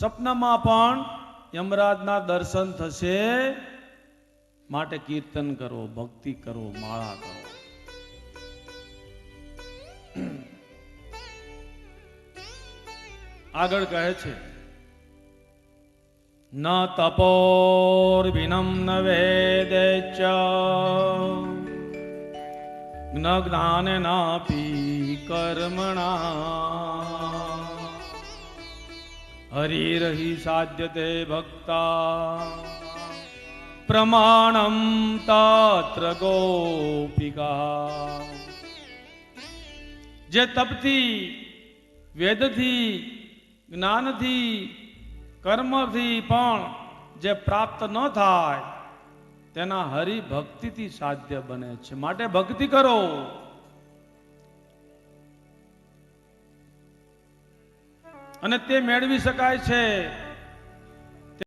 સપનામાં પણ યમરાજના દર્શન થશે. માટે કીર્તન કરો, ભક્તિ કરો, માળા કરો. આગળ કહે છે, ન તપોર વિનમ ન વેદે ચ. જ્ઞાન નાપી કર્મણા. હરિરહિ સાધ્યતે ભક્તા પ્રમાણમ તાત્ર ગોપિકા જે તપથી વેદથી જ્ઞાનથી કર્મથી પણ જે પ્રાપ્ત ન થાય, તેના હરિભક્તિથી સાધ્ય બને છે. માટે ભક્તિ કરો. અને તે મેળવી શકાય છે.